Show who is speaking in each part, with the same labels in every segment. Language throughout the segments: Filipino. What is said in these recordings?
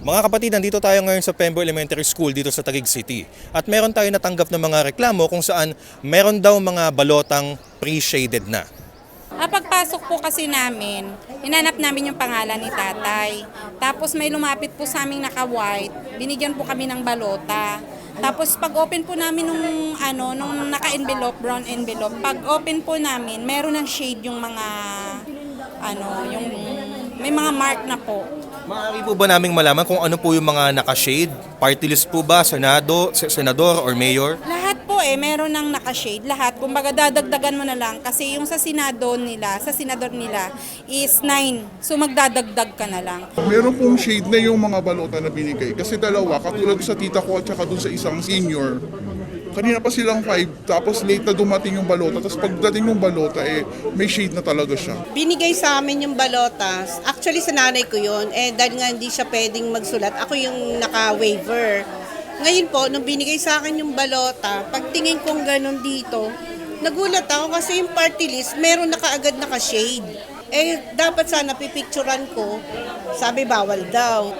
Speaker 1: Mga kapatid, nandito tayo ngayon sa Pembo Elementary School dito sa Taguig City. At meron tayo natanggap ng mga reklamo kung saan meron daw mga balotang pre-shaded na.
Speaker 2: Ah, pagpasok po kasi namin, hinanap namin yung pangalan ni tatay. Tapos may lumapit po sa aming naka-white, binigyan po kami ng balota. Tapos pag open po namin nung ano, nung naka-envelope, brown envelope, pag open po namin, meron ng shade yung mga ano, yung may mga mark na po.
Speaker 1: Maaari po ba naming malaman kung ano po yung mga naka-shade? Party list po ba? Senado, se- senador or mayor?
Speaker 2: Lahat po eh, meron ng naka-shade. Lahat. Kumbaga dadagdagan mo na lang. Kasi yung sa senado nila, sa senador nila is 9. So magdadagdag ka na lang.
Speaker 3: Meron pong shade na yung mga balota na binigay. Kasi dalawa, katulad sa tita ko at saka dun sa isang senior, kanina pa silang five, tapos late na dumating yung balota. Tapos pagdating ng balota, eh, may shade na talaga siya.
Speaker 4: Binigay sa amin yung balotas. Actually, sa nanay ko yun. Eh, dahil nga hindi siya pwedeng magsulat, ako yung naka-waiver. Ngayon po, nung binigay sa akin yung balota, pagtingin kong ganun dito, nagulat ako kasi yung party list, meron na kaagad naka-shade. Eh, dapat sana pipicturan ko. Sabi, bawal daw.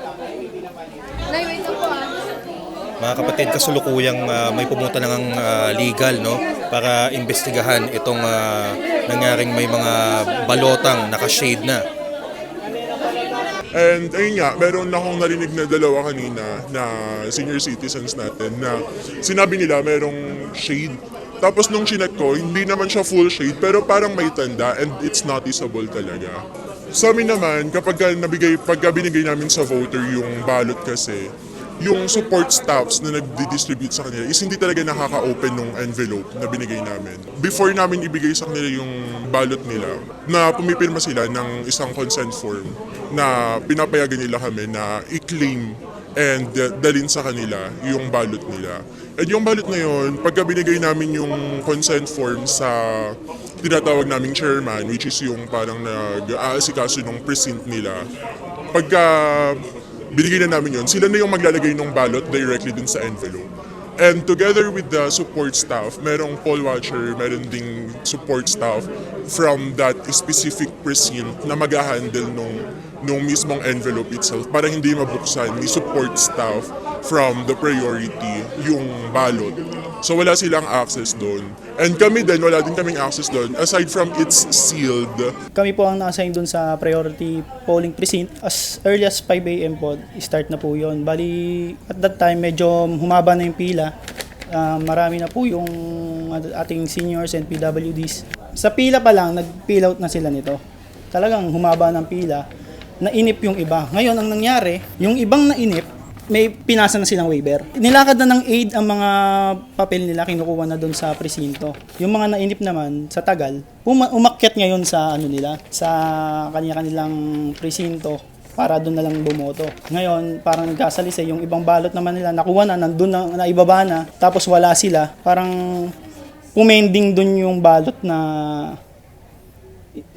Speaker 1: Mga kapatid, kasulukuyang ah, may pumunta ng ah, legal no para imbestigahan itong ah, nangyaring may mga balotang naka-shade na.
Speaker 3: And ayun nga, meron na akong narinig na dalawa kanina na senior citizens natin na sinabi nila merong shade. Tapos nung chinek ko, hindi naman siya full shade pero parang may tanda and it's noticeable talaga. Sa amin naman, kapag ka nabigay, pagka binigay namin sa voter yung ballot kasi, yung support staffs na nagdi-distribute sa kanila is hindi talaga nakaka-open ng envelope na binigay namin. Before namin ibigay sa kanila yung ballot nila, na pumipirma sila ng isang consent form na pinapayagan nila kami na i-claim and dalin sa kanila yung ballot nila. And yung ballot na yun, pagka binigay namin yung consent form sa tinatawag naming chairman, which is yung parang nag-aasikaso ng precinct nila, pagka binigay na namin yun, sila na yung maglalagay ng ballot directly dun sa envelope. And together with the support staff, merong poll watcher, meron ding support staff from that specific precinct na mag-handle nung, nung mismong envelope itself para hindi mabuksan ni support staff from the priority yung ballot. So wala silang access doon. And kami din, wala din kaming access doon aside from it's sealed.
Speaker 5: Kami po ang na-assign dun sa priority polling precinct. As early as 5 a.m. po, start na po yon. Bali, at that time, medyo humaba na yung pila. Ah, marami na po yung ating seniors and PWDs. Sa pila pa lang, nag-peel out na sila nito. Talagang humaba ng pila. Nainip yung iba. Ngayon, ang nangyari, yung ibang nainip, may pinasa na silang waiver. Nilakad na ng aid ang mga papel nila, kinukuha na doon sa presinto. Yung mga nainip naman, sa tagal, uma- umakyat ngayon sa ano nila, sa kanya-kanilang presinto para doon na lang bumoto. Ngayon, parang nagkasalise, yung ibang balot naman nila, nakuha na, nandun na, naibaba na, tapos wala sila. Parang pumending doon yung balot na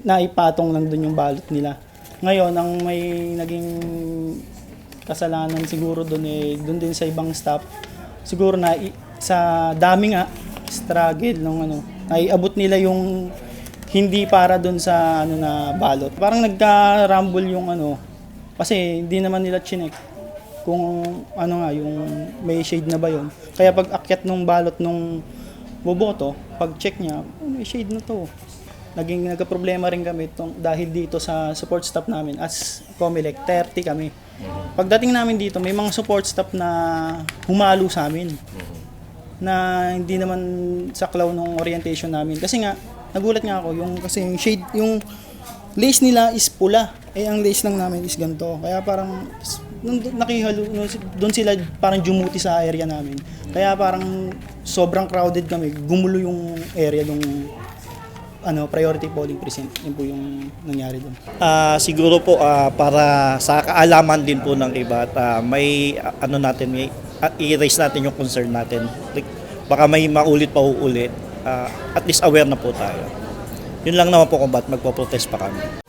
Speaker 5: naipatong lang doon yung balot nila. Ngayon, ang may naging kasalanan siguro doon eh, doon din sa ibang staff. Siguro na sa dami nga, struggle nung ano, naiabot nila yung hindi para doon sa ano na balot. Parang nagka-rumble yung ano, kasi hindi naman nila chinek kung ano nga, yung may shade na ba yon. Kaya pag akyat nung balot nung boboto, pag check niya, oh, may shade na to. Naging nagka-problema rin kami tong, dahil dito sa support staff namin as Comelec, 30 kami. Pagdating namin dito, may mga support staff na humalo sa amin na hindi naman saklaw ng orientation namin. Kasi nga, nagulat nga ako, yung, kasi yung shade, yung lace nila is pula. Eh, ang lace lang namin is ganito. Kaya parang, nung nakihalo, nung doon sila parang jumuti sa area namin. Kaya parang sobrang crowded kami. Gumulo yung area ng ano, priority polling precinct. Yun po yung nangyari doon.
Speaker 6: Ah, siguro po ah, para sa kaalaman din po ng iba at ah, may ah, ano natin may ah, i-raise natin yung concern natin. Like, baka may maulit pa uulit. Ah, at least aware na po tayo. Yun lang naman po kung ba't magpo-protest pa kami.